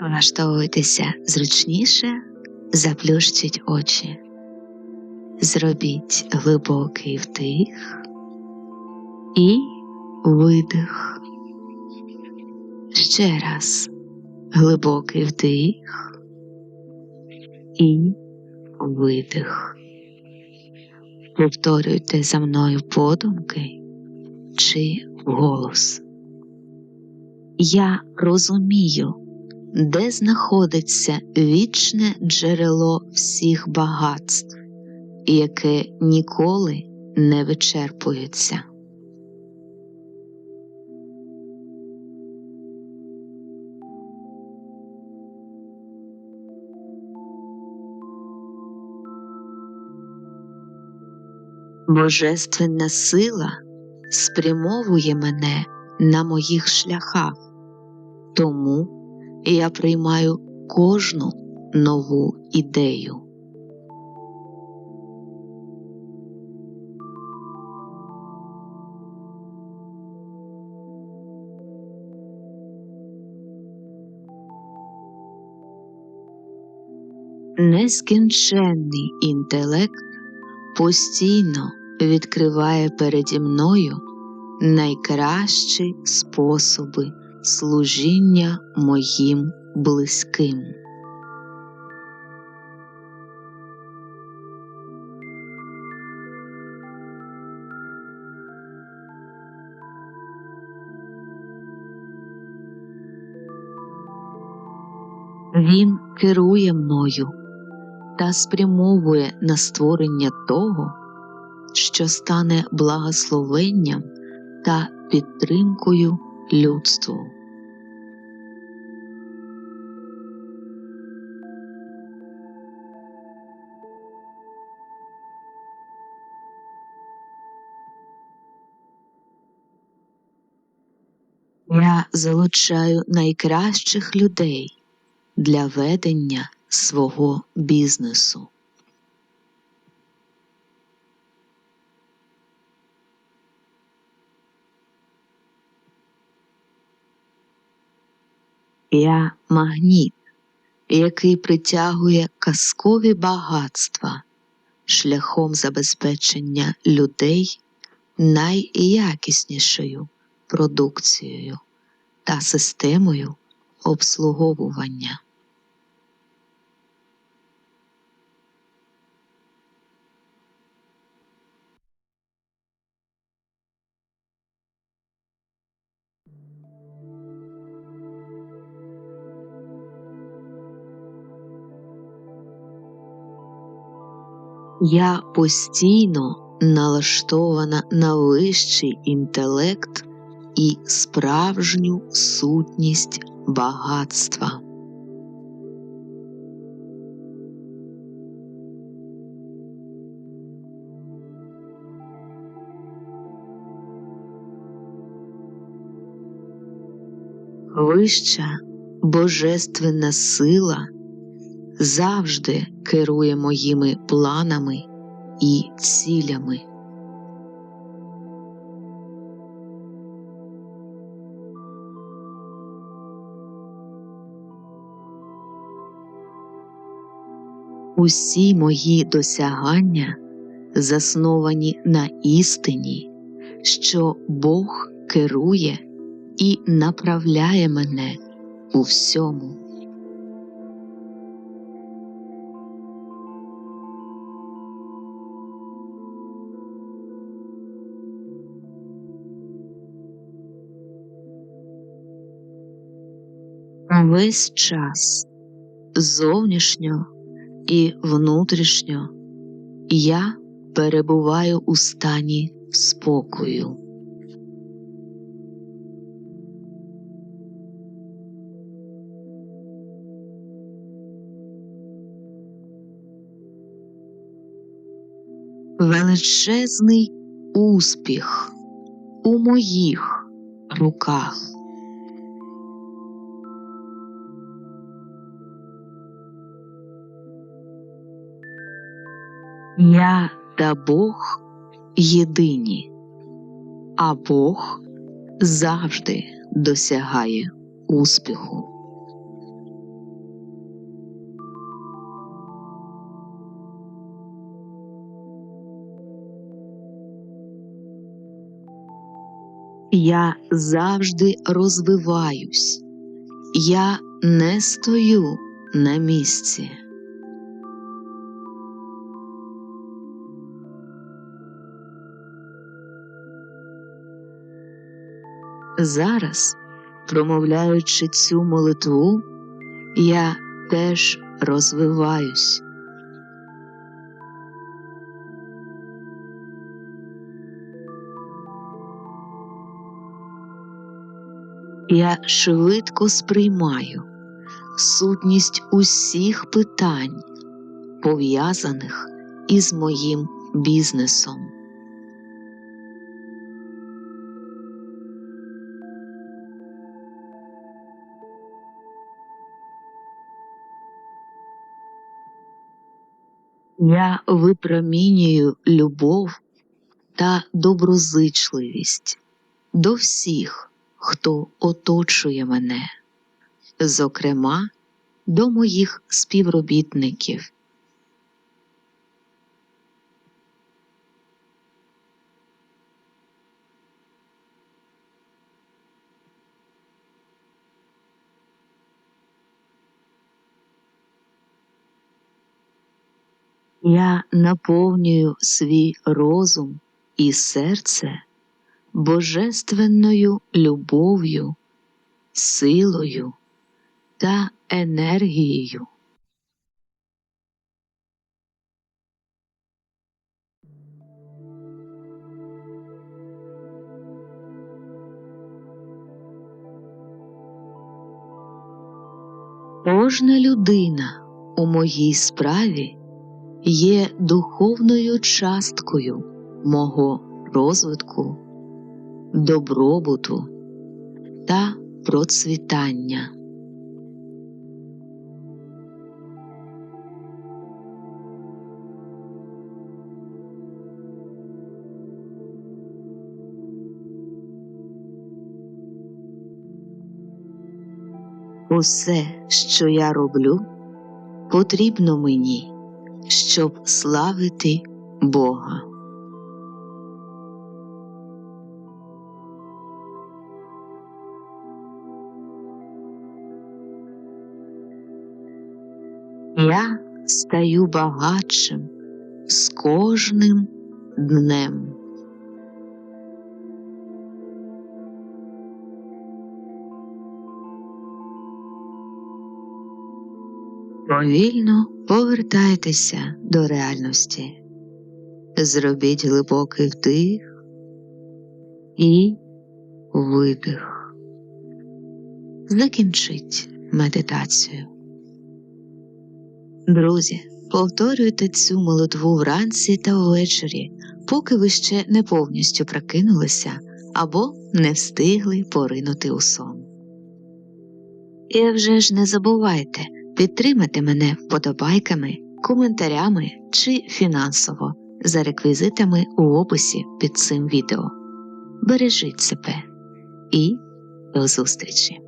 Влаштовуйтеся зручніше, заплющіть очі. Зробіть глибокий вдих і видих. Ще раз глибокий вдих і видих. Повторюйте за мною подумки чи голос. Я розумію, де знаходиться вічне джерело всіх багатств, яке ніколи не вичерпується. Божественна сила спрямовує мене на моїх шляхах, тому я приймаю кожну нову ідею. Нескінченний інтелект постійно відкриває переді мною найкращі способи служіння моїм близьким. Він керує мною та спрямовує на створення того, що стане благословенням та підтримкою людству. Я залучаю найкращих людей для ведення свого бізнесу. Я магніт, який притягує казкові багатства шляхом забезпечення людей найякіснішою продукцією та системою обслуговування. Я постійно налаштована на вищий інтелект і справжню сутність багатства. Вища божественна сила завжди керує моїми планами і цілями. Усі мої досягання засновані на істині, що Бог керує і направляє мене у всьому. Весь час зовнішньо і внутрішньо я перебуваю у стані спокою. Величезний успіх у моїх руках. Я та Бог єдині, а Бог завжди досягає успіху. Я завжди розвиваюсь, я не стою на місці. Зараз, промовляючи цю молитву, я теж розвиваюсь. Я швидко сприймаю сутність усіх питань, пов'язаних із моїм бізнесом. Я випромінюю любов та доброзичливість до всіх, хто оточує мене, зокрема до моїх співробітників. Я наповнюю свій розум і серце божественною любов'ю, силою та енергією. Кожна людина у моїй справі є духовною часткою мого розвитку, добробуту та процвітання. Усе, що я роблю, потрібно мені, щоб славити Бога. Я стаю багатшим з кожним днем. Повільно повертайтеся до реальності. Зробіть глибокий вдих і видих. Закінчіть медитацію. Друзі, повторюйте цю молитву вранці та ввечері, поки ви ще не повністю прокинулися або не встигли поринути у сон. І вже ж не забувайте підтримати мене вподобайками, коментарями чи фінансово за реквізитами у описі під цим відео. Бережіть себе і до зустрічі!